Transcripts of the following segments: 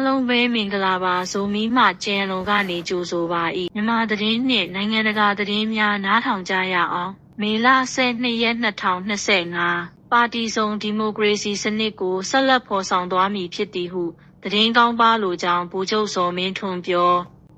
အားလုံးပဲမင်္ဂလာပါဇိုမီမှကျန်လုံကနေကြိုဆိုပါ၏မြန်မာသတင်းနှင့်နိုင်ငံတကာသတင်းများနားထောင်ကြရအောင်မေလ12ရက်2025ပါတီစုံဒီမိုကရေစီစနစ်ကိုဆက်လက်ဖော်ဆောင်သွားမည်ဖြစ်သည်ဟုသတင်းကောင်းပါလိုကြောင်းဗိုလ်ချုပ်စောမင်းထွန်းပြော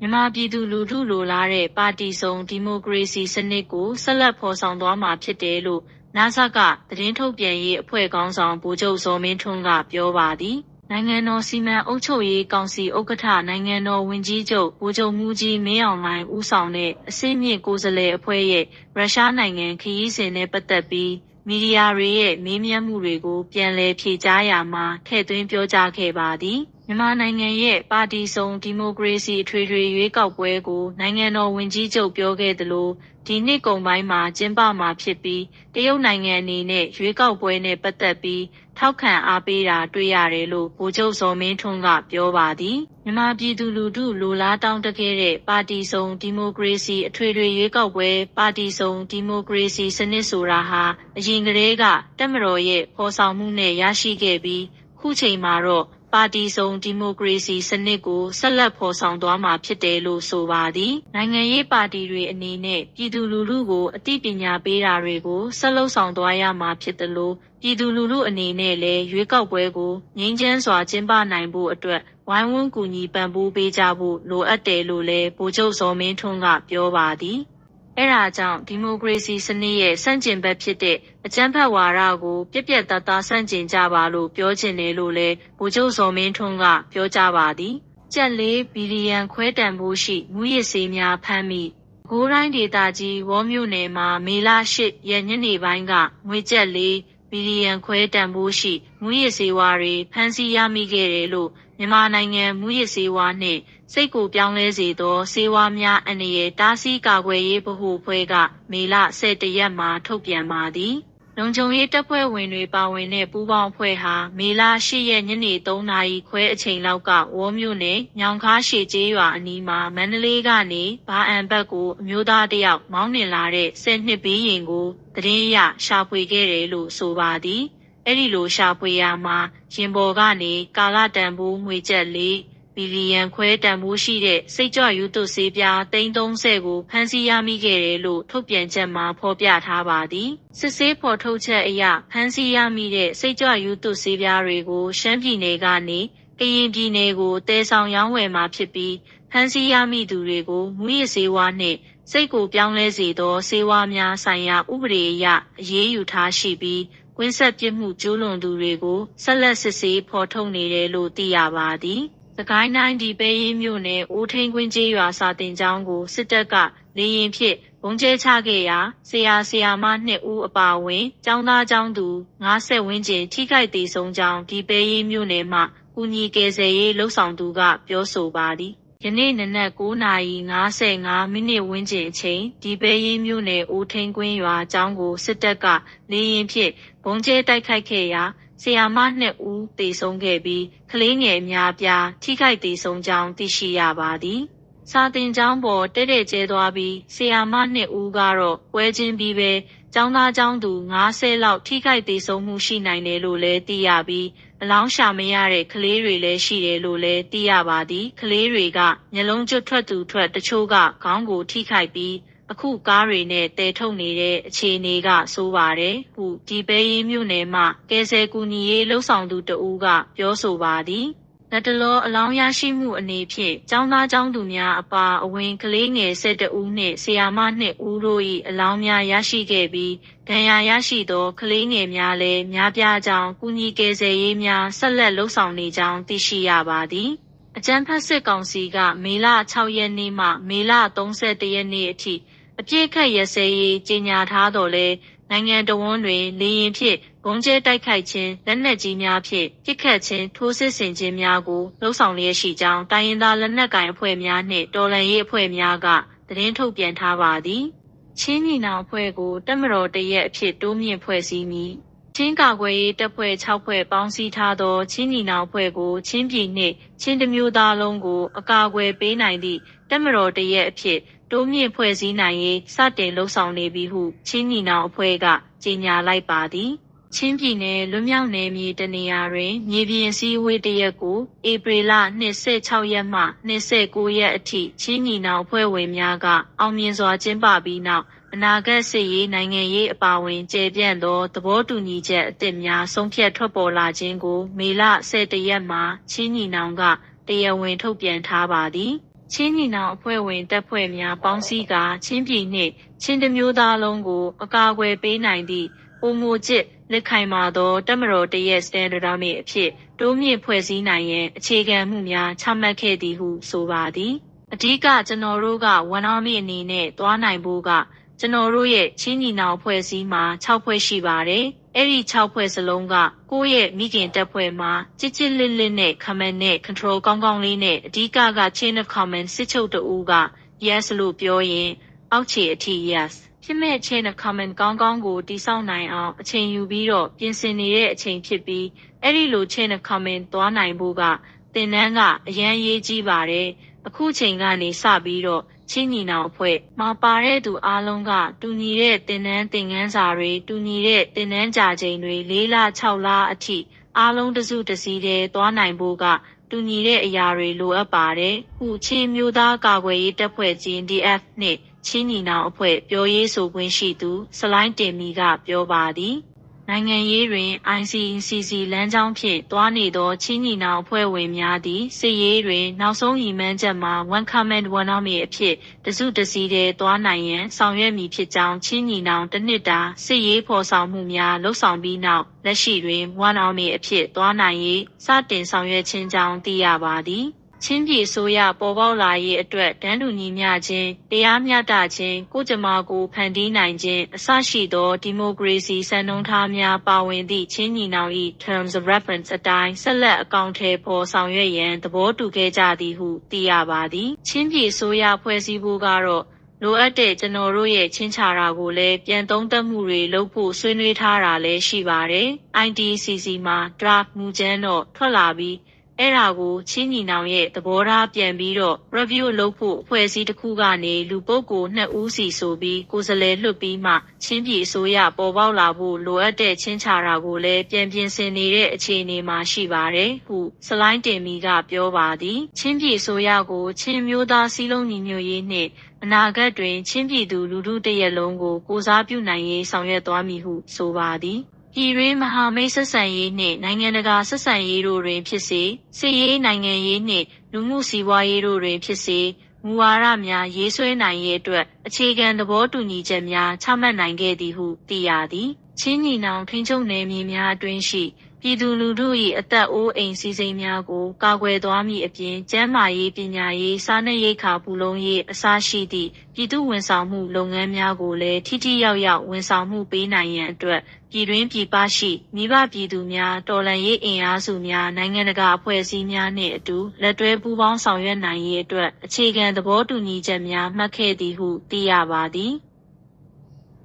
မြန်မာပြည်သူလူထုလိုလားတဲ့ပါတီစုံဒီမိုကရေစီစနစ်ကိုဆက်လက်ဖော်ဆောင်သွားမှာဖြစ်တယ်လို့နာဆာကသတင်းထုတ်ပြန်ရေးအဖွဲ့ခေါင်းဆောင်ဗိုလ်ချုပ်စောမင်းထွန်းကပြောပါသည် နိုင်ငံတော်စီမံအုပ်ချုပ်ရေးကောင်စီဥက္ကဋ္ဌနိုင်ငံတော်ဝန်ကြီးချုပ်ဗိုလ်ချုပ်မှူးကြီးမင်းအောင်လှိုင်ဦးဆောင်တဲ့အစည်းအမြင့်ကိုယ်စားလှယ်အဖွဲ့ရဲ့ရုရှားနိုင်ငံခရီးစဉ်နဲ့ပတ်သက်ပြီးမီဒီယာတွေရဲ့မေးမြန်းမှုတွေကိုပြန်လည်ဖြေကြားရာမှာထည့်သွင်းပြောကြားခဲ့ပါသည်မြန်မာနိုင်ငံရဲ့ပါတီစုံဒီမိုကရေစီထွေထွေရွေးကောက်ပွဲကိုနိုင်ငံတော်ဝန်ကြီးချုပ်ပြောခဲ့သလို ဒီနှစ်ကုန်ပိုင်းမှာ ကျင်းပမှာဖြစ်ပြီး တရုတ်နိုင်ငံအနေနဲ့ ရွေးကောက်ပွဲနဲ့ ပတ်သက်ပြီး ထောက်ခံအားပေးတာ တွေ့ရတယ်လို့ ဗိုလ်ချုပ်ဇော်မင်းထွန်းက ပြောပါသည် မြန်မာပြည်သူလူထု လိုလားတောင်းတခဲ့တဲ့ ပါတီစုံဒီမိုကရေစီ အထွေထွေရွေးကောက်ပွဲ ပါတီစုံဒီမိုကရေစီစနစ်ဆိုတာဟာ အရင်ကတည်းကတက်မတော်ရဲ့ ဖော်ဆောင်မှုနဲ့ ရရှိခဲ့ပြီး ခုချိန်မှာတော့ ပါတီစုံဒီမိုကရေစီစနစ်ကိုဆက်လက်ဖော်ဆောင်သွားမှာဖြစ်တယ်လို့ဆိုပါသည်နိုင်ငံရေးပါတီတွေအနေနဲ့ပြည်သူလူထုကိုအသိပညာပေးတာတွေကိုဆက်လုပ်ဆောင်သွားရမှာဖြစ်တယ်လို့ပြည်သူလူထုအနေနဲ့လည်းရွေးကောက်ပွဲကိုငြိမ်းချမ်းစွာကျင်းပနိုင်ဖို့အတွက်ဝိုင်းဝန်းကူညီပံ့ပိုးပေးကြဖို့လိုအပ်တယ်လို့လည်းဗိုလ်ချုပ်ဇော်မင်းထွန်းကပြောပါသည် အဲဒါကြောင့် ဒီမိုကရေစီစနစ်ရဲ့စန့်ကျင်ဘက်ဖြစ်တဲ့အကြမ်းဖက်ဝါဒကို ပြက်ပြက်သားသားဆန့်ကျင်ကြပါလို့ပြောချင်တယ်လို့လည်းဗိုလ်ချုပ်ဇော်မင်းထွန်းကပြောကြပါသည်ကျက်လေးဘီလီယံခွဲတန်ဖို့ရှိမူရစ်စေးများဖမ်းမိဂိုးတိုင်းဒေသကြီးဝေါမြို့နယ်မှာမေလ၈ရက်ညနေပိုင်းကငွေကျက်လေး ဘီလီယံခွဲတန်ဖို့ရှိမူရစ်စေးဝါတွေဖမ်းဆီးရမိခဲ့တယ်လို့မြန်မာနိုင်ငံမူရစ်စေးဝါနှင့်စိတ်ကိုပြောင်းလဲစေသောစေဝါများအန္တရာယ်တားဆီးကာကွယ်ရေးဗဟိုဖွဲ့ကမေလ17ရက်မှာထုတ်ပြန်ပါသည် လုံခြုံရေးတပ်ဖွဲ့ဝင်တွေပါဝင်တဲ့ပူးပေါင်းအဖွဲ့ဟာမေလ10ရက်ညနေ3နာရီခွဲအချိန်လောက်ကဝေါ်မြို့နယ်ညောင်ခါရှေကျေးရွာအနီးမှာမန္တလေးကနေဘာအံဘက်ကိုအမျိုးသားတယောက်မောင်းနှင်လာတဲ့ဆယ်နှစ်ဘီးရင်ကိုတရင်ရရှာဖွေခဲ့တယ်လို့ဆိုပါသည်အဲ့ဒီလိုရှာဖွေရမှာရင်ပေါ်ကနေကာလတန်ဖိုးငွေကျပ်လေး ဘီလီယံခွဲတန်ဖိုးရှိတဲ့စိတ်ကြွယူသွဆေးပြား330ကိုဖမ်းဆီးရမိခဲ့တယ်လို့ထုတ်ပြန်ချက်မှာဖော်ပြထားပါသည်စစ်ဆေးဖော်ထုတ်ချက်အရဖမ်းဆီးရမိတဲ့စိတ်ကြွယူသွဆေးပြားတွေကိုရှမ်းပြည်နယ်ကနေကရင်ပြည်နယ်ကိုတဲဆောင်ရောင်းဝယ်မှာဖြစ်ပြီးဖမ်းဆီးရမိသူတွေကိုမူရစ်ဆေးဝါးနှင့်စိတ်ကိုပြောင်းလဲစေသောဆေးဝါးများဆိုင်ရာဥပဒေအရအရေးယူထားရှိပြီးကွင်းဆက်ပြစ်မှုကျူးလွန်သူတွေကိုဆက်လက်စစ်ဆေးဖော်ထုတ်နေတယ်လို့သိရပါသည်။ စကိုင်းတိုင်းဒီပဲရင်မြို့နယ်ဦးထင်းကွင်းကျေးရွာစာတင်ကျောင်းကိုစစ်တပ်ကလေရင်ဖြင့်ဘုံကျဲချခဲ့ရာဆရာဆရာမနှစ်ဦးအပါအဝင်ကျောင်းသားကျောင်းသူ90ဝန်းကျင်ထိခိုက်ဒေဆုံးကြောင်းဒီပဲရင်မြို့နယ်မှကုညီကယ်ဆယ်ရေးလှုပ်ဆောင်သူကပြောဆိုပါသည်ယနေ့နနက်9:55မိနစ်ဝန်းကျင်အချိန်ဒီပဲရင်မြို့နယ်ဦးထင်းကွင်းရွာကျောင်းကိုစစ်တပ်ကလေရင်ဖြင့်ဘုံကျဲတိုက်ခိုက်ခဲ့ရာ ဆရာမနှစ်ဦးသေဆုံးခဲ့ပြီးကလေးငယ်များပြားထိခိုက်သေဆုံးကြောင်းသိရှိရပါသည်။စာတင်ကျောင်းပေါ်တဲ့တဲ့ကျဲသွားပြီးဆရာမနှစ်ဦးကတော့ပွဲချင်းပြီးပဲကျောင်းသားကျောင်းသူ90လောက်ထိခိုက်သေဆုံးမှုရှိနိုင်တယ်လို့လည်းသိရပြီးအလောင်းရှာမရတဲ့ကလေးတွေလည်းရှိတယ်လို့လည်းသိရပါသည်ကလေးတွေကမျက်လုံးကျွတ်ထွက်သူထွက်တချို့ကခေါင်းကိုထိခိုက်ပြီး အခုကားတွေနဲ့တဲထုတ်နေတဲ့အခြေအနေကဆိုးပါတယ်ဟုဒီပဲရင်မြို့နယ်မှာကယ်ဆယ်ကူညီရေးလှုပ်ဆောင်သူတဦးကပြောဆိုပါသည်လက်တလောအလောင်းရရှိမှုအနေဖြင့်ចောင်းသားចောင်းသူများအပါအဝင်ကလေးငယ်၁၁ဦးနှင့်ဆရာမ2ဦးတို့၏အလောင်းများရရှိခဲ့ပြီးဒဏ်ရာရရှိသောကလေးငယ်များလည်းများပြားကြောင်းကုညီကယ်ဆယ်ရေးများဆက်လက်လှုပ်ဆောင်နေကြောင်းသိရှိရပါသည်အကြံဖတ်စစ်ကောင်စီကမေလ6ရက်နေ့မှမေလ31ရက်နေ့အထိ အပြည့်ခတ်ရစဲရေးကြေညာထားတော်လဲနိုင်ငံတော်ဝန်တွင်လေရင်ဖြင့်ဘုံကျဲတိုက်ခိုက်ခြင်းလက်နက်ကြီးများဖြင့်ပစ်ခတ်ခြင်းထိုးစစ်ဆင်ခြင်းများကိုလှုံ့ဆော်လျက်ရှိကြောင်းတိုင်းရင်းသားလက်နက်ကိုင်အဖွဲ့များနှင့်တော်လှန်ရေးအဖွဲ့များကသတင်းထုတ်ပြန်ထားပါသည်ချင်းညီနောင်အဖွဲ့ကိုတက်မတော်တရက်အဖြစ်တိုးမြင့်ဖွဲ့စည်းမည်ချင်းကာကွယ်ရေးတပ်ဖွဲ့6ဖွဲ့ပေါင်းစည်းထားသောချင်းညီနောင်ဖွဲ့ကိုချင်းပြည်နှင့်ချင်းတမျိုးသားလုံးကိုအကာအကွယ်ပေးနိုင်သည့်တက်မတော်တရက်အဖြစ် တိုးမြင့်ဖွဲ့စည်းနိုင်ရေးစတင်လှုံ့ဆော်နေပြီဟုချင်းညီနောင်အဖွဲ့ကကြေညာလိုက်ပါသည်ချင်းပြည်နယ်လွတ်မြောက်နယ်မြေတနေရာတွင်မြေပြင်စည်းဝေးတရက်ကိုဧပြီလ26ရက်မှ29ရက်အထိချင်းညီနောင်အဖွဲ့ဝင်များကအောင်မြင်စွာကျင်းပပြီးနောက်အနာဂတ်စစ်ရေးနိုင်ငံရေးအပါအဝင်ကျေပြန့်သောသဘောတူညီချက်အသစ်များဆုံးဖြတ်ထွက်ပေါ်လာခြင်းကို မေလ17ရက်မှာချင်းညီနောင်ကတရားဝင်ထုတ်ပြန်ထားပါသည် ချင်းညီနောင်အဖွဲ့ဝင်တပ်ဖွဲ့များပေါင်းစည်းကချင်းပြည်နှင့်ချင်းတမျိုးသားလုံးကို အကာအကွယ်ပေးနိုင်သည့်ပုံမူကျစ်လက်ခိုင်မာသောတက်မတော်တရက်စတန်ဒရာမီအဖြစ်တိုးမြင့်ဖွဲ့စည်းနိုင်ရန်အခြေခံမှုများချမှတ်ခဲ့သည်ဟုဆိုပါသည်အဓိကကျွန်တော်တို့ကဝန်အားမီအနေနဲ့သွားနိုင်ဖို့က ကျွန်တော်တို့ရဲ့ချင်းညီနောင်ဖွဲ့စည်းမှာ6ဖွဲ့ရှိပါတယ်အဲ့ဒီ6ဖွဲ့စလုံးကကိုယ့်ရဲ့မိခင်တက်ဖွဲ့မှာကြစ်ကြစ်လစ်လစ်နဲ့ comment နဲ့ control ကောင်းကောင်းလေးနဲ့အဓိကက chain of command စစ်ချုပ်တူက yes လို့ပြောရင်အောက်ခြေအထိ yes ဖြစ်မဲ့ chain of command ကောင်းကောင်းကိုတိစောက်နိုင်အောင်အချိန်ယူပြီးတော့ပြင်ဆင်နေတဲ့အချိန်ဖြစ်ပြီးအဲ့ဒီလို chain of command သွားနိုင်ဖို့ကသင်တန်းကအရန်ရေးကြီးပါတယ်အခုချိန်ကနေစပြီးတော့ ချင်းညီနောင်အဖွဲ့မှာပါတဲ့သူအားလုံးကတူညီတဲ့တင်နန်းတင်ငန်းစာတွေတူညီတဲ့တင်နန်းကြာချိန်တွေ၄လ6လအထိအားလုံးတစုတစည်းတည်းသွားနိုင်ဖို့ကတူညီတဲ့အရာတွေလိုအပ်ပါတယ်။ခုချင်းမျိုးသားကာကွယ်ရေးတပ်ဖွဲ့ GNDF နှင့်ချင်းညီနောင်အဖွဲ့ပြောရေးဆိုခွင့်ရှိသူ စလိုင်းတင်မီကပြောပါသည်။ နိုင်ငံရေးတွင် ICCC လမ်းကြောင်းဖြင့် သွားနေသော ချင်းညီနောင်အဖွဲ့ဝင်များသည် စစ်ရေးတွင် နောက်ဆုံးရည်မှန်းချက်မှာ One Command One Army အဖြစ် တစုတစည်းတည်း သွားနိုင်ရန် ဆောင်ရွက်မည်ဖြစ်ကြောင်း ချင်းညီနောင်တစ်နှစ်တာ စစ်ရေးဖော်ဆောင်မှုများလှုပ်ဆောင်ပြီးနောက် လက်ရှိတွင် One Army အဖြစ် သွားနိုင်ရေး စတင်ဆောင်ရွက်ခြင်းကြောင်း သိရပါသည်။ ချင်းပြည်အစိုးရပေါ်ပေါက်လာရေးအတွက်တန်းတူညီမျှခြင်း၊တရားမျှတခြင်း၊ကိုယ့်ကြမ္မာကိုယ်ဖန်တီးနိုင်ခြင်းအစရှိသောဒီမိုကရေစီစံနှုန်းထားများပါဝင်သည့်ချင်းညီနောင်၏ Terms of Reference အတိုင်းဆက်လက်အကောင်အထည်ဖော်ဆောင်ရွက်ရန်သဘောတူခဲ့ကြသည်ဟုသိရပါသည်။ချင်းပြည်အစိုးရဖွဲ့စည်းဖို့ကတော့လိုအပ်တဲ့ကျွန်တော်တို့ရဲ့ချင်းချတာကိုလည်းပြန်သုံးသပ်မှုတွေလုပ်ဖို့ဆွေးနွေးထားတာလည်းရှိပါတယ်။ IDCC မှာ draft မူကြမ်းတော့ထွက်လာပြီး အဲ့ဒါကိုချင်းညီနောင်ရဲ့သဘောထားပြန်ပြီးတော့ review လုပ်ဖို့အဖွဲ့အစည်းတစ်ခုကနေလူပုဂ္ဂိုလ်နှစ်ဦးစီဆိုပြီးကိုယ်စားလှယ်လွှတ်ပြီးမှချင်းပြည်အစိုးရပေါ်ပေါက်လာဖို့လိုအပ်တဲ့ချင်းချတာကိုလည်းပြန်ပြင်ဆင်နေတဲ့အခြေအနေမှာရှိပါတယ်ဟုစလိုင်းတင်မီကပြောပါသည်ချင်းပြည်အစိုးရကိုချင်းမျိုးသားစည်းလုံးညီညွတ်ရေးနှင့်အနာဂတ်တွင်ချင်းပြည်သူလူထုတရက်လုံးကိုကိုစားပြုနိုင်ရေးဆောင်ရွက်သွားမည်ဟုဆိုပါသည် ပြည်တွင်းမဟာမိတ်ဆက်ဆံရေးနှင့်နိုင်ငံတကာဆက်ဆံရေးတို့တွင်ဖြစ်စေစစ်ရေးနိုင်ငံရေးနှင့်လူမှုစီးပွားရေးတို့တွင်ဖြစ်စေမူဝါဒများရေးဆွဲနိုင်ရေးအတွက်အခြေခံသဘောတူညီချက်များချမှတ်နိုင်ခဲ့သည်ဟုသိရသည်ချင်းညီနောင်ထိန်းချုပ်နယ်မြေများအတွင်းရှိ ပြည်သူလူထု၏အသက်အိုးအိမ်စီးစိမ်များကို ကာကွယ်သွားမည်အပြင်ကျန်းမာရေးပညာရေးစားနပ်ရိက္ခာဖူလုံရေးအစရှိသည့်ပြည်သူဝန်ဆောင်မှုလုပ်ငန်းများကိုလည်းထိထိရောက်ရောက်ဝန်ဆောင်မှုပေးနိုင်ရန်အတွက်ပြည်တွင်းပြည်ပရှိမိဘပြည်သူများတော်လှန်ရေးအင်အားစုများနိုင်ငံတကာအဖွဲ့အစည်းများနှင့်အတူလက်တွဲပူးပေါင်းဆောင်ရွက်နိုင်ရေးအတွက်အခြေခံသဘောတူညီချက်များမှတ်ခဲ့သည်ဟုသိရပါသည်။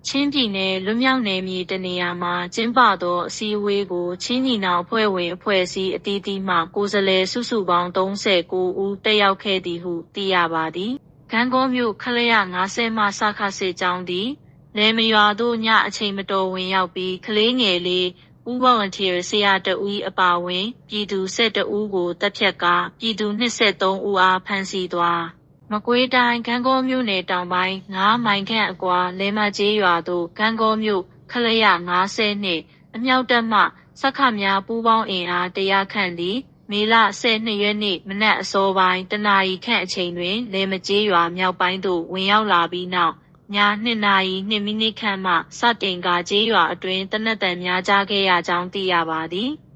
ချင်းပြည်နယ်လွတ်မြောက်နယ်မြေတနေရာမှာကျင်းပသောအစည်းအဝေးကိုချင်းညီနောင်အဖွဲ့ဝင်အဖွဲ့အစည်းအသီးသီးမှကိုယ်စားလှယ်စုစုပေါင်း39ဦးတက်ရောက်ခဲ့သည်ဟုသိရပါသည်။ဂန့်ဂေါမြို့ခလရ90မှစခစစ်ကြောင်းသည်လယ်မရွာသို့ညအချိန်မတော်ဝင်ရောက်ပြီးကလေးငယ်လေးဦး volunteer ဆရာတဦးအပါဝင် ပြည်သူ12ဦးကိုတပ်ဖြတ်ကာပြည်သူ23ဦးအားဖမ်းဆီးသွား မကွေးတိုင်းဂန့်ဂေါမြို့နယ်တောင်ပိုင်း9မိုင်ခန့်အကွာလယ်မကျေးရွာသို့ဂန့်ဂေါမြို့ခလရ90နှင့်အမြောက်တပ်မှစက္ခများပူးပေါင်းအင်အားတရားခန့်သည်မေလ12ရက်နေ့မနက်အစောပိုင်းတနာရီခန့်အချိန်တွင်လယ်မကျေးရွာမြောက်ပိုင်းသို့ဝင်ရောက်လာပြီးနောက်ည2နာရီ2မိနစ်ခန့်မှစတင်ကာကျေးရွာအတွင်းတနက်တန်များကြားခဲ့ရကြောင်းသိရပါသည်။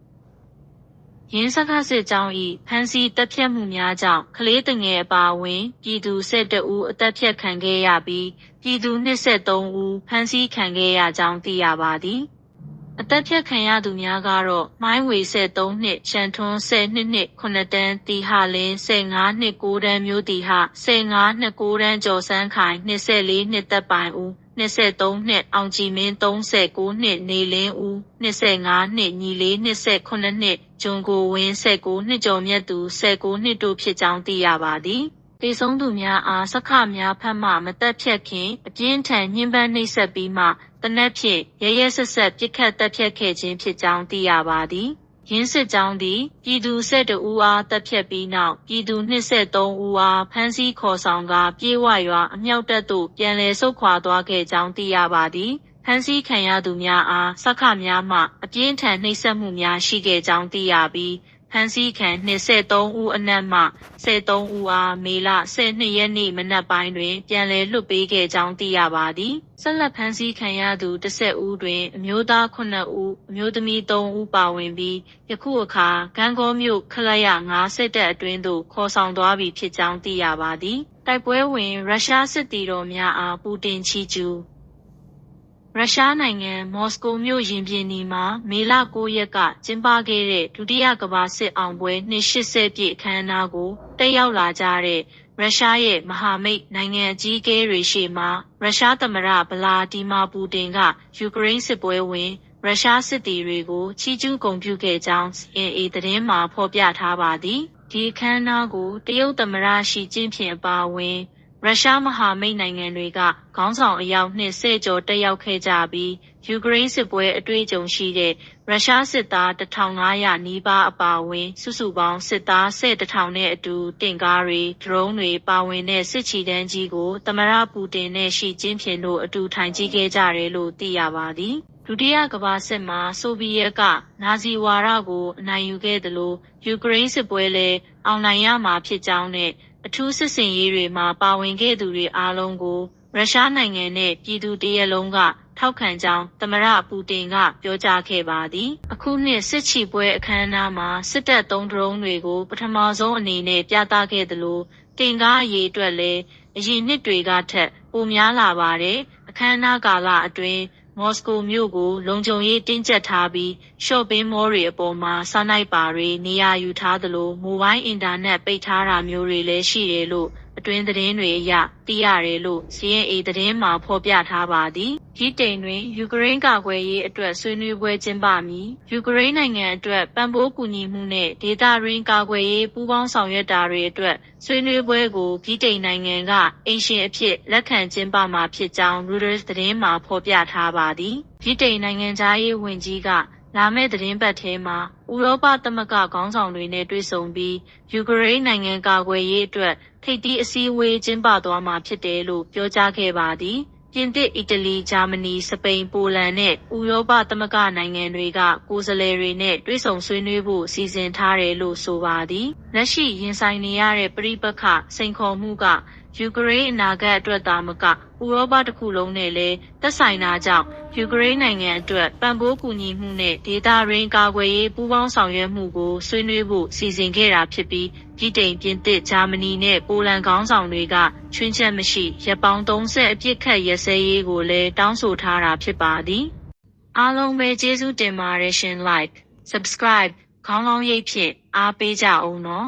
ရင်းစခစစ်ကြောင်း၏ဖမ်းဆီးတပ်ဖြတ်မှုများကြောင့်ကလေးတငယ်အပါအဝင် ပြည်သူ12ဦးအသက်ဖြတ်ခံခဲ့ရပြီးပြည်သူ23ဦးဖမ်းဆီးခံခဲ့ရကြောင်းသိရပါသည်အသက်ဖြတ်ခံရသူများကတော့မိုင်းဝေ73နှစ်ရှန်ထွန်း12နှစ်9တန်းတီဟာလင်း15နှစ်9တန်းမျိုးတီဟာ15နှစ်9တန်းကျော်စန်းခိုင်24နှစ်သက်ပိုင်ဦး 23နှစ်အောင်ကြည်မင်း39နှစ်နေလင်းဦး25နှစ်ညီလေး28နှစ်ဂျွန်ကိုဝင်း19နှစ်ကျော်မြတ်သူ19နှစ်တို့ဖြစ်ကြောင်းသိရပါသည်တေဆုံးသူများအားစခများဖတ်မှမတက်ဖြတ်ခင်အပြင်းထန်ညှဉ်းပန်းနှိပ်စက်ပြီးမှတနက်ဖြင့်ရရဆက်ဆက်ပြစ်ခတ်တပ်ဖြတ်ခဲ့ခြင်းဖြစ်ကြောင်းသိရပါသည်။ ရင်းစစ်ကြောင်းသည် ပြည်သူ12ဦးအားတပ်ဖြတ်ပြီးနောက်ပြည်သူ23ဦးအားဖမ်းဆီးခေါ်ဆောင်ကာပြေးဝရွာအမြောက်တပ်သို့ပြန်လည်ဆုတ်ခွာသွားခဲ့ကြောင်းသိရပါသည်။ဖမ်းဆီးခံရသူများအားစက္ခများမှအပြင်းထန်နှိပ်စက်မှုများရှိခဲ့ကြောင်းသိရပြီး ဖမ်းဆီးခံ23ဦးအနက်မှ73ဦးအားမေလ12ရက်နေ့မနက်ပိုင်းတွင် ပြန်လည်လွှတ်ပေးခဲ့ကြောင်းသိရပါသည်ဆက်လက်ဖမ်းဆီးခံရသူ10ဦးတွင် အမျိုးသား9ဦးအမျိုးသမီး3ဦးပါဝင်ပြီးယခုအခါဂန်ကောမြို့ခလရ9စစ်တပ်အတွင်းသို့ခေါ်ဆောင်သွားပြီဖြစ်ကြောင်းသိရပါသည်တိုက်ပွဲဝင်ရုရှားစစ်တီတော်များအားပူတင်ချီကျူး ရုရှားနိုင်ငံမော်စကိုမြို့ရင်ပြင်နီမှာမေလ9ရက်ကကျင်းပခဲ့တဲ့ဒုတိယကမ္ဘာစစ်အောင်ပွဲ280ပြည့်အခမ်းအနားကိုတက်ရောက်လာကြတဲ့ရုရှားရဲ့မဟာမိတ်နိုင်ငံအကြီးအကဲတွေရှေ့မှာရုရှားသမ္မတဗလာဒီမာပူတင်ကယူကရိန်းစစ်ပွဲဝင်ရုရှားစစ်သည်တွေကိုချီးကျူးဂုဏ်ပြုခဲ့ကြောင်း CNA သတင်းမှာဖော်ပြထားပါသည်ဒီအခမ်းအနားကိုတရုတ်သမ္မတရှီကျင့်ဖျင်အပါအဝင် ရုရှားမဟာမိတ်နိုင်ငံတွေက ခေါင်းဆောင်အယောက် 20 ကျော် တက်ရောက်ခဲ့ကြပြီး ယူကရိန်းစစ်ပွဲအတွေ့အကြုံရှိတဲ့ ရုရှားစစ်သား1500နီးပါး အပါအဝင် စုစုပေါင်း စစ်သား10000နဲ့အတူ တင့်ကားတွေ ဒရုန်းတွေပါဝင်တဲ့ စစ်ချီတန်းကြီးကို သမရပူတင်နဲ့ ရှီကျင်းဖျင်တို့ အတူထိုင်ကြည့်ခဲ့ကြတယ်လို့ သိရပါသည် ဒုတိယကမ္ဘာစစ်မှာ ဆိုဗီယက်က နာဇီဝါဒကို အနိုင်ယူခဲ့သလို ယူကရိန်းစစ်ပွဲလည်း အောင်နိုင်ရမှာဖြစ်ကြောင်းနဲ့ အထူးစစ်စင်ရေးတွေမှာပါဝင်ခဲ့သူတွေအားလုံးကိုရုရှားနိုင်ငံနဲ့ပြည်သူတရက်လုံးကထောက်ခံကြောင်းသမရပူတင်ကပြောကြားခဲ့ပါသည် အခုနှစ်စစ်ချီပွဲအခမ်းအနားမှာစစ်တပ်သုံးဒရုန်းတွေကိုပထမဆုံးအနေနဲ့ပြသခဲ့သလိုတင်ကားအရေးအတွက်လည်းအရင်နှစ်တွေကထက်ပိုများလာပါတယ်အခမ်းအနားကာလအတွင်း မော်စကိုမြို့ကို လုံခြုံရေးတင်းကျပ်ထားပြီး ရှော့ပင်းမောတွေအပေါ်မှာစာနိုင်ပါတွေ နေရာယူထားသလို မိုဘိုင်းအင်တာနက် ပိတ်ထားတာမျိုးတွေလည်း ရှိတယ်လို့ အတွင်းသတင်းတွေအရသိရတယ်လို့ CNA သတင်းမှာဖော်ပြထားပါသည်ဒီတိမ်တွင် ယူကရိန်းကာကွယ်ရေးအတွက်ဆွေးနွေးပွဲကျင်းပမည်ယူကရိန်းနိုင်ငံအတွက်ပံ့ပိုးကူညီမှုနဲ့ဒေသရင်းကာကွယ်ရေးပူးပေါင်းဆောင်ရွက်တာတွေအတွက်ဆွေးနွေးပွဲကိုဒီတိမ်နိုင်ငံကအင်ရှင်အဖြစ်လက်ခံကျင်းပမှာဖြစ်ကြောင်း Reuters သတင်းမှာဖော်ပြထားပါသည်ဒီတိမ်နိုင်ငံသားရေးဝန်ကြီးက လာမယ့်သတင်းပတ်ထဲမှာ ဥရောပသမဂ္ဂခေါင်းဆောင်တွေနဲ့ တွေ့ဆုံပြီး ယူကရိန်းနိုင်ငံကာကွယ်ရေးအတွက် ထိပ်သီးအစည်းအဝေး ကျင်းပသွားမှာဖြစ်တယ်လို့ ပြောကြားခဲ့ပါသည်။ပြင်သစ်၊အီတလီ၊ဂျာမနီ၊စပိန်၊ပိုလန်နဲ့ ဥရောပသမဂ္ဂနိုင်ငံတွေက ကိုယ်စားလှယ်တွေနဲ့ တွေ့ဆုံဆွေးနွေးဖို့ စီစဉ်ထားတယ်လို့ ဆိုပါသည်။လက်ရှိရင်ဆိုင်နေရတဲ့ ပဋိပက္ခ စိန်ခေါ်မှုက ယူကရိန်းအနာဂတ်အတွက်သာမက ဥရောပတစ်ခုလုံးနဲ့လည်းသက်ဆိုင်တာကြောင့် ယူကရိန်းနိုင်ငံအတွက်ပံ့ပိုးကူညီမှုနဲ့ဒေသရင်းကာကွယ်ရေးပူးပေါင်းဆောင်ရွက်မှုကိုဆွေးနွေးဖို့စီစဉ်ခဲ့တာဖြစ်ပြီးပြည်တိန်ပြင်သစ်ဂျာမနီနဲ့ပိုလန်ခေါင်းဆောင်တွေကချွင်းချက်မရှိရပ်ပေါင်း30အပြစ်ခတ်ရစဲရေးကိုလည်းတောင်းဆိုထားတာဖြစ်ပါသည်အားလုံးပဲကျေးဇူးတင်ပါတယ်ရှင် like subscribe ခေါင်းလောင်းရိပ်ဖြင့်အားပေးကြအောင်နော်